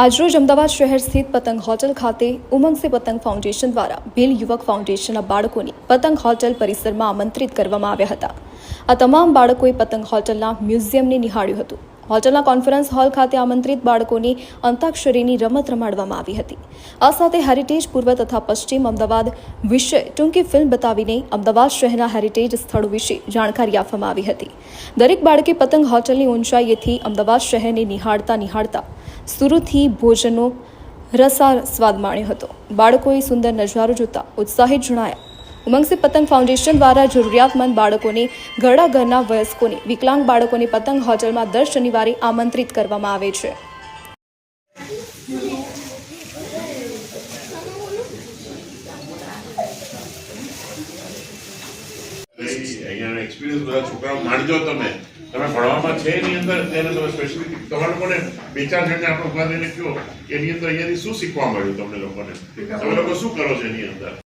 આજરોજ અમદાવાદ શહેર સ્થિત પતંગ હોટલ ખાતે ઉમંગ સે પતંગ ફાઉન્ડેશન દ્વારા ભીલ યુવક ફાઉન્ડેશનના બાળકોની પતંગ હોટલ પરિસરમાં આમંત્રિત કરવામાં આવ્યા હતા. આ તમામ બાળકોએ પતંગ હોટલના મ્યુઝિયમને નિહાળ્યું હતું. હોટલના કોન્ફરન્સ હોલ ખાતે આમંત્રિત બાળકોની અંતાક્ષરીની રમત રમાડવામાં આવી હતી. આ સાથે હેરિટેજ પૂર્વ તથા પશ્ચિમ અમદાવાદ વિશે ટૂંકી ફિલ્મ બતાવીને અમદાવાદ શહેરના હેરિટેજ સ્થળો વિશે જાણકારી આપવામાં આવી હતી. દરેક બાળકે પતંગ હોટલની ઊંચાઈએથી અમદાવાદ શહેરને નિહાળતા નિહાળતા સુરતથી ભોજનનો રસાસ્વાદ માણ્યો હતો. બાળકોએ સુંદર નજારો જોતા ઉત્સાહિત જણાયા. ઉમંગસે પતંગ ફાઉન્ડેશન દ્વારા જરૂરિયાતમંદ બાળકોને ઘરડા ઘરના વયસ્કોને, વિકલાંગ બાળકોને પતંગ હોટલમાં દર શનિવારે આમંત્રિત કરવામાં આવે છે. અહીંયાનો બધા છોકરાઓ માણજો તમે. તમે ભણવામાં છે એની અંદર તેને તમે સ્પેશિયલી તમારે લોકોને બે ચાર જણને આપણે ઊભા થઈને કહો એની અંદર અહીંયાથી શું શીખવા મળ્યું તમને લોકોને? તમે લોકો શું કરો છો એની અંદર?